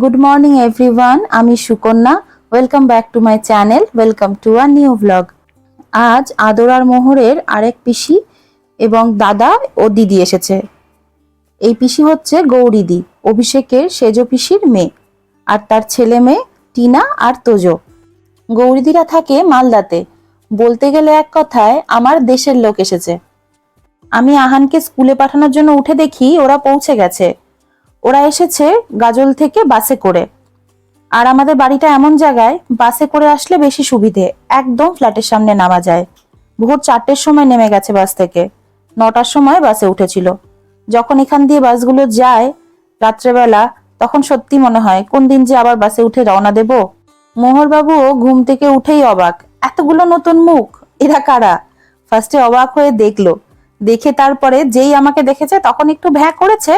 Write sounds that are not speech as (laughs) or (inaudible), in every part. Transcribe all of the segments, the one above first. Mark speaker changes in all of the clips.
Speaker 1: Good morning everyone আমি Sukanya. Welcome back to my channel welcome to our new vlog আজ আদরার মোহরের আরেক পিসি এবং দাদা ও দিদি এসেছে। এই পিসি হচ্ছে গৌরীদি অভিষেকের সেজ পিসির মেয়ে আর তার ছেলে মেয়ে টিনা আর তোজো। গৌরীদিরা থাকে মালদাতে। বলতে গেলে এক কথায় আমার দেশের লোক এসেছে। আমি আহানকে স্কুলে পাঠানোর জন্য উঠে দেখি ওরা পৌঁছে গেছে। ওরা এসেছে গাজল থেকে বাসে করে। আর আমাদের বাড়িটা এমন জায়গায়, বাসে করে আসলে বেশি সুবিধে, একদম ফ্ল্যাটের সামনে নামা যায়। ভোর চারটের সময় নেমে গেছে বাস থেকে। নটার সময় বাসে উঠেছিল। যখন এখান দিয়ে বাসগুলো যায় রাত্রেবেলা, তখন সত্যি মনে হয়, কোন দিন যে আবার বাসে উঠে রওনা দেব? মোহরবাবুও ঘুম থেকে উঠেই অবাক। এতগুলো নতুন মুখ, এরা কারা? ফার্স্টে অবাক হয়ে দেখল। দেখে তারপরে যেই আমাকে দেখেছে, তখন একটু ভ্যা করেছে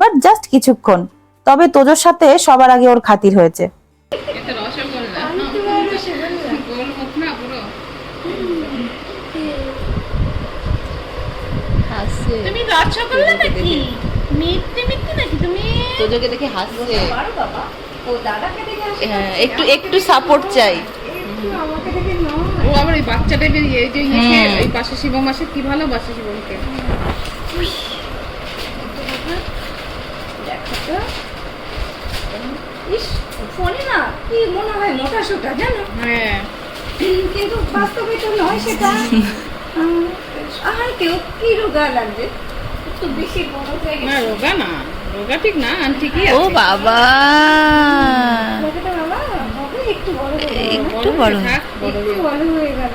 Speaker 1: বাট জাস্ট কিছুক্ষণ। তবে তোজোর সাথে সবার আগে ওর খাতির হয়েছে।
Speaker 2: এটা রসগোল্লা গোল মুখ না পুরো
Speaker 3: হাসছে
Speaker 4: তুমি রসগোল্লা নাকি? মিথ্যে মিথ্যে নাকি? তুমি
Speaker 3: তোজোকে দেখে হাসছে।
Speaker 4: বাবা। ও দাদাকে দেখে
Speaker 3: হ্যাঁ, একটু একটু সাপোর্ট চাই।
Speaker 4: আমাকে দেখে নয়
Speaker 2: ও আবার ওই বাচ্চা টাইপের এই যে
Speaker 3: হুম।
Speaker 2: এই পাশে শিবম আসে কি ভালোবাসে শিবমকে
Speaker 4: দেখো তো ইস ফোনে না কি মনে হয় মোটা সোটা জানো?
Speaker 2: হ্যাঁ।
Speaker 4: কিন্তু বাস্তবে তো নয় সেটা। (laughs) আর কেউ কি রোগা লাগবে? একটু বেশি বড় হয়ে
Speaker 2: না রোগা না। রোগা ঠিক না ঠিকই
Speaker 3: ও বাবা।
Speaker 4: দেখো বাবা হবে একটু বড় হয়ে গেল।
Speaker 3: একটু বড়
Speaker 2: বড় হয়ে
Speaker 4: গেল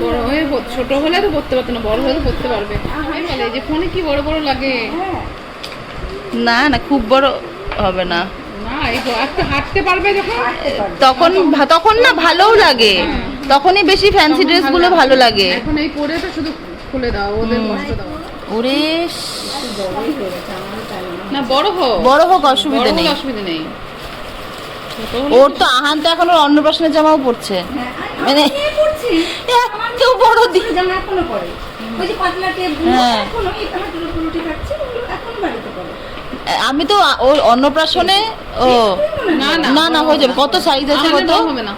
Speaker 2: বড় হয়ে ছোট হলে তো পড়তে পারতো না বড় হলে তো পড়তে পারবে। আমি বলে যে ফোনে কি বড় বড় লাগে?
Speaker 4: হ্যাঁ।
Speaker 3: না না খুব বড় হবে না।
Speaker 2: না এই তো একটু হাঁটতে পারবে যখন?
Speaker 4: হাঁটতে পারবে।
Speaker 3: তখন তখন না ভালোও লাগে। তখনই বেশি ফ্যান্সি
Speaker 2: তখন
Speaker 3: ড্রেসগুলো ভালো লাগে।
Speaker 2: এখন এই পরে তো শুধু খুলে দাও ওদের কষ্ট দাও।
Speaker 3: ওরে
Speaker 2: না বড় হোক।
Speaker 3: বড় হোক অসুবিধা নেই।
Speaker 2: অসুবিধা নেই।
Speaker 3: ওর তো আহান তো এখন ওর অন্নপ্রাশনের জামাও পড়ছে মানে এত বড় দিক
Speaker 4: জামা এখনও পরে। ওই যে পাতলা টেপ
Speaker 3: হ্যাঁ।
Speaker 4: এখনও বাড়িতে পরে।
Speaker 3: আমি তো ওর অন্নপ্রাশনে ও
Speaker 2: না
Speaker 3: না না হয়ে যাবে। কত সাইজ আছে কত?
Speaker 2: হবে না।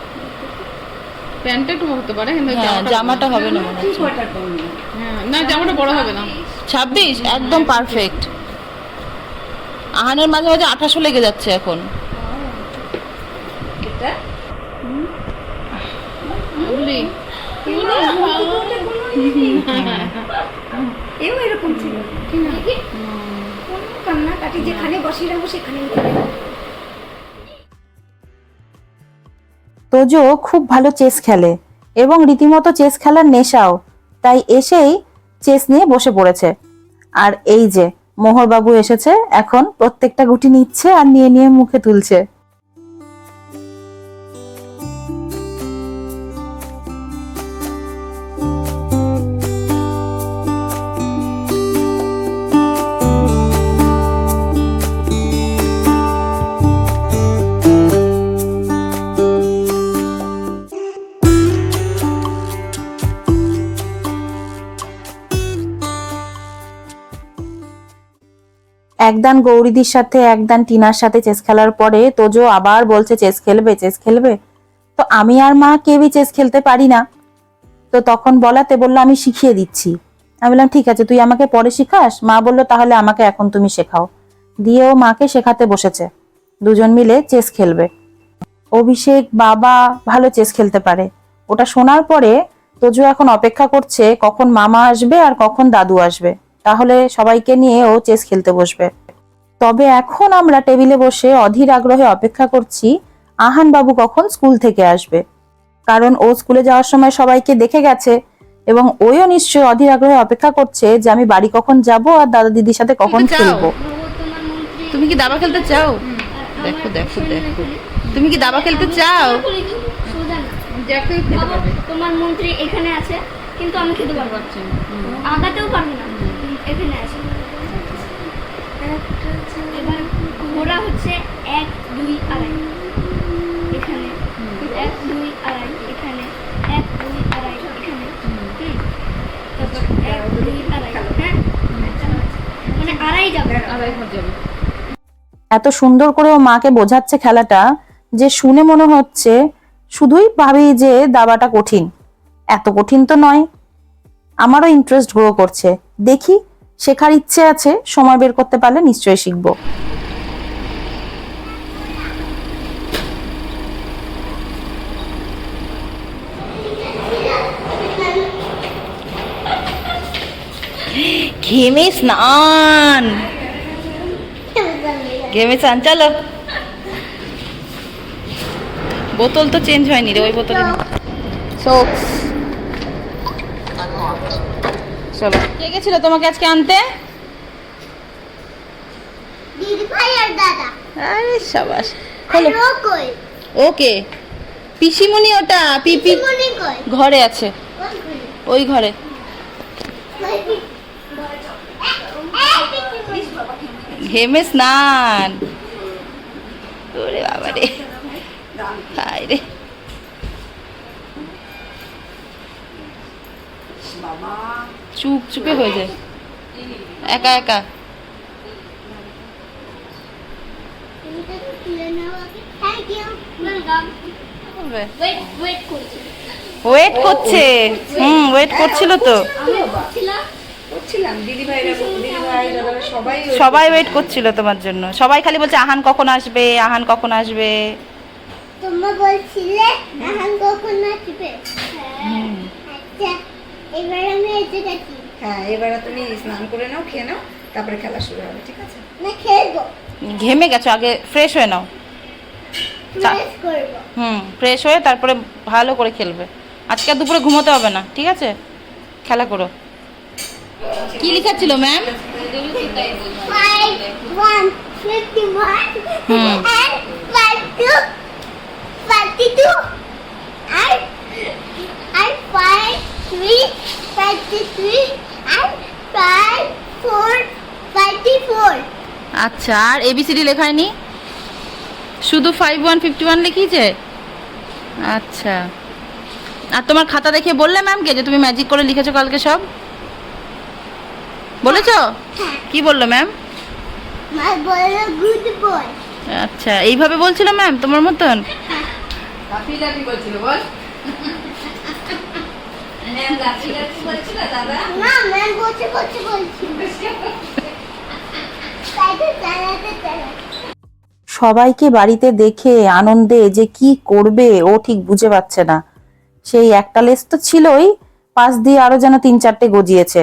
Speaker 2: প্যান্টটা একটু হতে পারে কিন্তু
Speaker 3: হ্যাঁ
Speaker 2: জামাটা
Speaker 3: জামাটা হবে না। মনে হচ্ছে।
Speaker 2: হ্যাঁ না জামাটা বড় হবে না।
Speaker 3: ছাব্বিশ? একদম পারফেক্ট আহানের মাঝে মাঝে আঠাশো লেগে যাচ্ছে এখন।
Speaker 4: এটা? এরকম ছিল। কোনো কান্নাকাটি যেখানে বসে রাখব সেখানে
Speaker 1: তোজো খুব ভালো চেস খেলে এবং রীতিমতো চেস খেলার নেশাও, তাই এসেই চেস নিয়ে বসে পড়েছে। আর এই যে, মোহরবাবু এসেছে, এখন প্রত্যেকটা গুটি নিচ্ছে আর নিয়ে নিয়ে মুখে তুলছে। একদান গৌরীদির সাথে একদান টিনার সাথে চেস খেলার পরে তোজো আবার বলছে চেস খেলবে চেস খেলবে? তো আমি আর মা কেউই চেস খেলতে পারি না। তো তখন বলাতে বলল, আমি শিখিয়ে দিচ্ছি। আমি বললাম, ঠিক আছে, তুই আমাকে পরে শিখাস? মা বলল, তাহলে আমাকে এখন তুমি শেখাও। দিয়ে ও মাকে শেখাতে বসেছে। দুজন মিলে চেস খেলবে। অভিষেক বাবা ভালো চেস খেলতে পারে। ওটা শোনার পরে তোজো এখন অপেক্ষা করছে, কখন মামা আসবে আর কখন দাদু আসবে। তাহলে সবাইকে নিয়ে ও চেস খেলতে বসবে। তবে এখন আমরা টেবিলে বসে অধীর আগ্রহে অপেক্ষা করছি আহান বাবু কখন স্কুল থেকে আসবে? কারণ ও স্কুলে যাওয়ার সময় সবাইকে দেখে গেছে এবং ওইও নিশ্চয়ই অধীর আগ্রহে অপেক্ষা করছে যে আমি বাড়ি কখন যাব আর দাদা দিদির সাথে কখন খেলব।
Speaker 3: তুমি কি দাবা খেলতে চাও? দেখো দেখো দেখো। তুমি কি দাবা খেলতে চাও?
Speaker 5: তোমার মন্ত্রী এখানে আছে কিন্তু আমি খেতে পারব না। আগাতেও পারব না। এখানে আছে এবার ঘোড়া হচ্ছে এক দুই আড়াই। এখানে এক দুই আড়াই। এখানে এক দুই আড়াই। এখানে তারপর এক দুই আড়াই। হ্যাঁ? মানে আড়াই যাবে।
Speaker 2: আড়াই ঘর যাবে।
Speaker 1: এত সুন্দর করে ও মাকে বোঝাচ্ছে খেলাটা যে শুনে মনে হচ্ছে শুধুই ভাবি যে দাবাটা কঠিন। এত কঠিন তো নয়। আমারও ইন্টারেস্ট গ্রো করছে। দেখি শেখার ইচ্ছে আছে সময় বের করতে পারলে নিশ্চয়ই শিখব।
Speaker 3: ঘেমে স্নান। ঘেমে স্নান চলো। বোতল তো চেঞ্জ হয়নি রে ওই বোতলে সোক্স চলো। কে গেছিল তোমাকে আজকে আনতে?
Speaker 5: দিদি ভাই আর দাদা।
Speaker 3: আরে সাবাস।
Speaker 5: কই?
Speaker 3: ওকে। পিসিমণি ওটা পিপি ঘরে আছে। ওই ঘরে। ঘেমে স্নান। ওরে বাবা রে। হায় রে। চুপ চুপে হয়ে যায়। একা একা।
Speaker 5: ওয়েট করছি।
Speaker 3: হুম ওয়েট করছিল তো।
Speaker 4: সবাই
Speaker 3: ওয়েট করছিল তোমার জন্য। সবাই খালি বলছে আহান কখন আসবে? আহান কখন আসবে?
Speaker 5: তোমরা বলছিলে এখন কখন নাচবে আচ্ছা। এবার আমি এসে গেছি
Speaker 4: হ্যাঁ এবারে তুমি স্নান করে নাও খেয়ে নাও তারপরে খেলা শুরু হবে ঠিক আছে?
Speaker 5: না খেলব।
Speaker 3: ঘেমে গেছো আগে ফ্রেশ হয়ে নাও। হুম ফ্রেশ হয়ে তারপরে ভালো করে খেলবে। আজকে আর দুপুরে ঘুমোতে হবে না ঠিক আছে? খেলা করো। কি লেখাচ্ছিল ma'am
Speaker 5: five three thirty three and five four.
Speaker 3: আচ্ছা আর এবিসিডি লেখায়নি শুধু ফাইভ ওয়ান ফিফটি ওয়ান লিখিয়েছে? আচ্ছা। আর তোমার খাতা দেখে বললে ম্যামকে যে তুমি ম্যাজিক করে লিখেছো কালকে সব? বলেছ? কি বলল ম্যাম. আচ্ছা এইভাবে বলছিল ম্যাম তোমার মতন?
Speaker 5: না ম্যাম বলছে বলছে বলছি। তাই তো চালাতে চালাতে।
Speaker 1: সবাইকে বাড়িতে দেখে আনন্দে যে কি করবে ও ঠিক বুঝে পাচ্ছে না। সেই একটা লেস তো ছিলই পাশ দিয়ে আরও যেন তিন চারটে গজিয়েছে।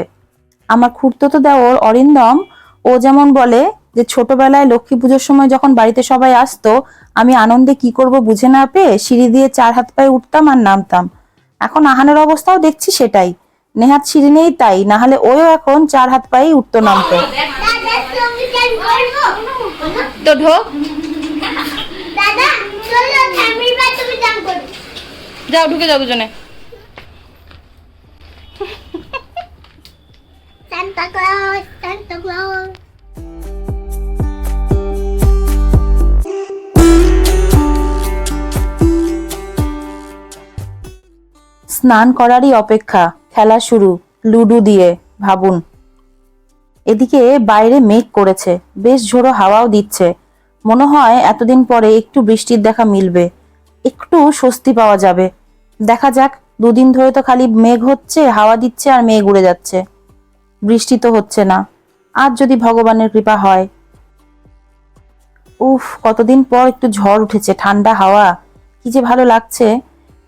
Speaker 1: আমার খুঁড়তো তো দেওর অরিন্দম ও যেমন বলে যে ছোটবেলায় লক্ষ্মী পুজোর সময় যখন বাড়িতে সবাই আসতো আমি আনন্দে কি করব বুঝে না পেয়ে সিঁড়ি দিয়ে চার হাত পায়ে উঠতাম আর নামতাম। এখন আহানের অবস্থাও দেখছি সেটাই। নেহাত সিঁড়ি নেই তাই না হলে ওও এখন চার হাত পায়েই উঠতো নামতো।
Speaker 3: তো ঢোক যাও ঢুকে যাও দুজনে।
Speaker 5: Santa Claus, Santa Claus.
Speaker 1: স্নান করারই অপেক্ষা। খেলা শুরু, লুডু দিয়ে, ভাবুন। এদিকে বাইরে মেঘ করেছে, বেশ ঝোড়ো হাওয়াও দিচ্ছে। মনে হয় এতদিন পরে একটু বৃষ্টির দেখা মিলবে। একটু স্বস্তি পাওয়া যাবে। দেখা যাক, দুদিন ধরে তো খালি মেঘ হচ্ছে, হাওয়া দিচ্ছে আর মেঘ উড়ে যাচ্ছে। বৃষ্টি তো হচ্ছে না। আজ যদি ভগবানের কৃপা হয়। উফ, কতদিন পর একটু ঝড় উঠেছে, ঠান্ডা হাওয়া। কি যে ভালো লাগছে।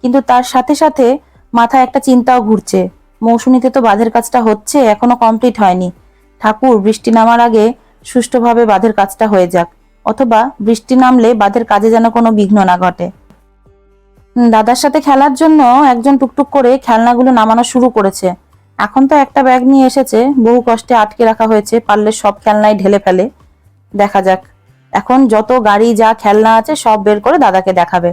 Speaker 1: কিন্তু তার সাথে সাথে মাথায় একটা চিন্তাও ঘুরছে। মৌসুমীতে তো বাঁধের কাজটা হচ্ছে, এখনও কমপ্লিট হয়নি। ঠাকুর, বৃষ্টি নামার আগে সুষ্ঠুভাবে বাঁধের কাজটা হয়ে যাক, অথবা বৃষ্টি নামলে বাঁধের কাজে যেন কোনো বিঘ্ন না ঘটে। দাদার সাথে খেলার জন্য একজন টুকটুক করে খেলনাগুলো নামানো শুরু করেছে। এখন তো একটা ব্যাগ নিয়ে এসেছে, বহু কষ্টে আটকে রাখা হয়েছে, পারলে সব খেলনায় ঢেলে ফেলে। দেখা যাক। এখন যত গাড়ি, যা খেলনা আছে, সব বের করে দাদাকে দেখাবে।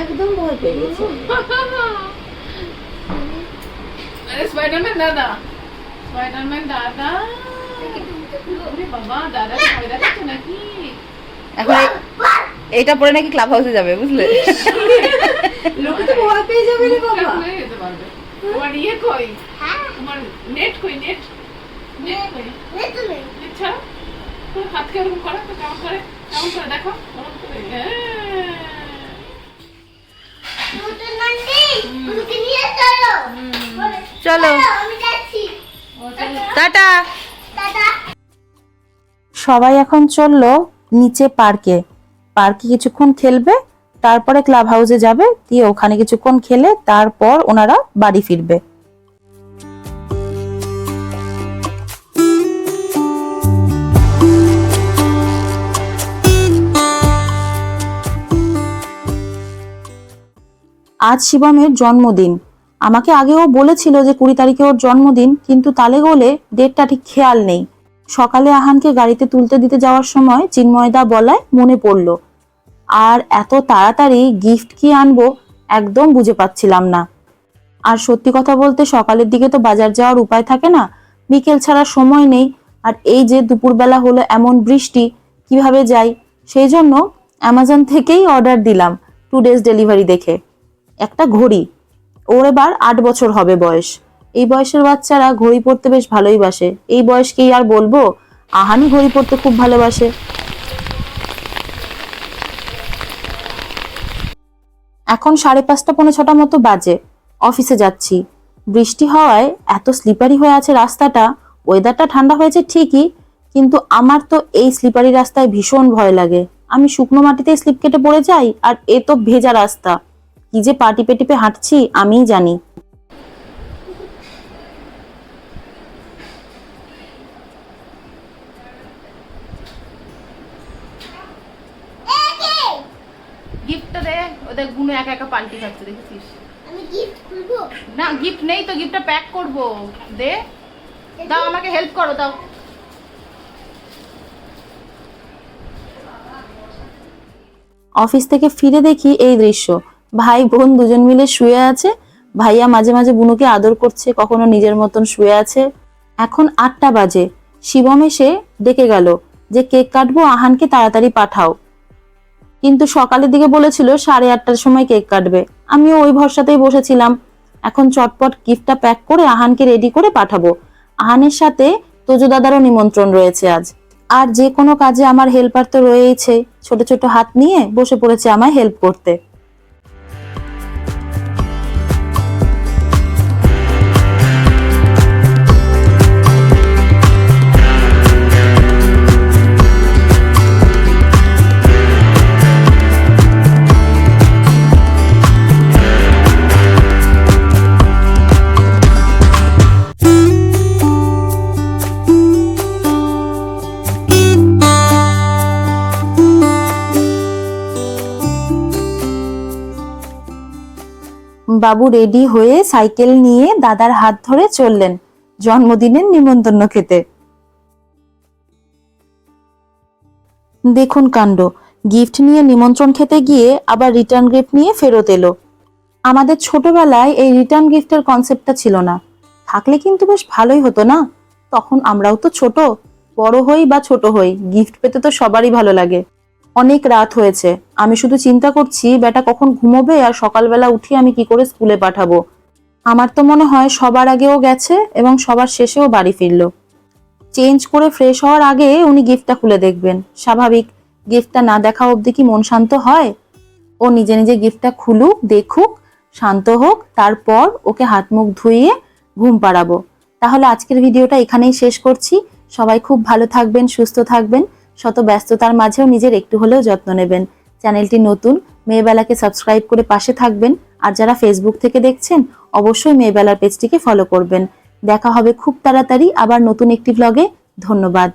Speaker 4: একদম ভয় পেয়ে গেছে
Speaker 2: আরে স্পাইডারম্যান দাদা। স্পাইডারম্যান দাদা। বাবা দাদা ভয় দেখাচ্ছে নাকি?
Speaker 3: এখন এই- পরে নাকি ক্লাব হাউসে যাবে বুঝলে?
Speaker 4: লোকে তো ভয় পেয়ে যাবে রে বাবা।
Speaker 2: হয়ে তোমার ইয়ে কই? তোমার নেট কই নেট নেট কই? নেট ছাড়া? তোমার হাতকে ওরকম করো? তো কেমন করে? কেমন করে দেখো? ওরকম করে?
Speaker 3: চলো। টাটা।
Speaker 1: সবাই এখন চলল নিচে পার্কে। পার্কে কিছুক্ষণ খেলবে তারপরে ক্লাব হাউসে যাবে দিয়ে ওখানে কিছুক্ষণ খেলে তারপর ওনারা বাড়ি ফিরবে। আজ শিবমের জন্মদিন। আমাকে আগেও বলেছিল যে কুড়ি তারিখে ওর জন্মদিন, কিন্তু তালে গোলে ডেটটা ঠিক খেয়াল নেই। সকালে আহানকে গাড়িতে তুলতে দিতে যাওয়ার সময় চিন্ময়দা বলায় মনে পড়ল, আর এত তাড়াতাড়ি গিফট কি আনব একদম বুঝে পাচ্ছিলাম না। আর সত্যি কথা বলতে সকালের দিকে তো বাজার যাওয়ার উপায় থাকে না, বিকেল ছাড়া সময় নেই, আর এই যে দুপুরবেলা হলো এমন বৃষ্টি, কীভাবে যাই? সেই জন্য অ্যামাজন থেকেই অর্ডার দিলাম টু ডেজ ডেলিভারি দেখে। একটা ঘড়ি। ওর এবার আট বছর হবে বয়স। এই বয়সের বাচ্চারা ঘড়ি পরতে বেশ ভালোই বাসে। এই বয়সকেই আর বলব? আহানি ঘড়ি পরতে খুব ভালোবাসে। এখন সাড়ে পাঁচটা, পৌনে ছটা মতো বাজে। অফিসে যাচ্ছি। বৃষ্টি হওয়ায় এত স্লিপারি হয়ে আছে রাস্তাটা। ওয়েদারটা ঠান্ডা হয়েছে ঠিকই, কিন্তু আমার তো এই স্লিপারি রাস্তায় ভীষণ ভয় লাগে। আমি শুকনো মাটিতে স্লিপ কেটে পড়ে যাই, আর এ তো ভেজা রাস্তা। কি যে পা টিপে টিপে হাঁটছি আমিই জানি।
Speaker 3: গিফটটা দে ওদের গুনো একা একা পাল্টি খাচ্ছে দেখেছিস?
Speaker 5: আমি গিফট খুলবো?
Speaker 3: না গিফট নেই তো গিফটটা প্যাক করব। দে। দাও আমাকে হেল্প করো দাও।
Speaker 1: অফিস থেকে ফিরে দেখি এই দৃশ্য। ভাই বোন দুজন মিলে শুয়ে আছে। ভাইয়া মাঝে মাঝে বুনুকে আদর করছে, কখনো নিজের মতন শুয়ে আছে। এখন আটটা বাজে। শিবম এসে ডেকে গেল যে, কেক কাটবো, আহানকে তাড়াতাড়ি পাঠাও। কিন্তু সকালের দিকে বলেছিল সাড়ে আটটার সময় কেক কাটবে। আমিও ওই ভরসাতেই বসেছিলাম। এখন চটপট গিফটটা প্যাক করে আহানকে রেডি করে পাঠাবো। আহানের সাথে তোজো দাদারও নিমন্ত্রণ রয়েছে আজ। আর যে কোনো কাজে আমার হেল্পার তো রয়েইছে। ছোট ছোট হাত নিয়ে বসে পড়েছে আমায় হেল্প করতে। বাবু রেডি হয়ে সাইকেল নিয়ে দাদার হাত ধরে চললেন জন্মদিনের নিমন্ত্রণ খেতে। দেখুন কাণ্ড, গিফট নিয়ে নিমন্ত্রণ খেতে গিয়ে আবার রিটার্ন গিফট নিয়ে ফেরত এলো। আমাদের ছোটবেলায় এই রিটার্ন গিফটের কনসেপ্টটা ছিল না। থাকলে কিন্তু বেশ ভালোই হতো না? তখন আমরাও তো ছোট, বড় হই বা ছোট হই, গিফট পেতে তো সবারই ভালো লাগে। অনেক রাত হয়েছে। আমি শুধু চিন্তা করছি, বেটা কখন ঘুমোবে আর সকালবেলা উঠি আমি কি করে স্কুলে পাঠাবো। আমার তো মনে হয় সবার আগেও গেছে এবং সবার শেষেও বাড়ি ফিরল। চেঞ্জ করে ফ্রেশ হওয়ার আগে উনি গিফটটা খুলে দেখবেন। স্বাভাবিক, গিফটটা না দেখা অবধি কি মন শান্ত হয়? ও নিজে নিজে গিফটটা খুলুক, দেখুক, শান্ত হোক, তারপর ওকে হাত মুখ ধুইয়ে ঘুম পাড়াবো। তাহলে আজকের ভিডিওটা এখানেই শেষ করছি। সবাই খুব ভালো থাকবেন, সুস্থ থাকবেন। শত ব্যস্ততার মাঝেও নিজের একটু হলেও যত্ন নেবেন। চ্যানেলটি নতুন, মেয়েবেলাকে সাবস্ক্রাইব করে পাশে থাকবেন। আর যারা ফেসবুক থেকে দেখছেন, অবশ্যই মেয়েবেলার পেজটিকে ফলো করবেন। দেখা হবে খুব তাড়াতাড়ি আবার নতুন একটি ব্লগে ধন্যবাদ।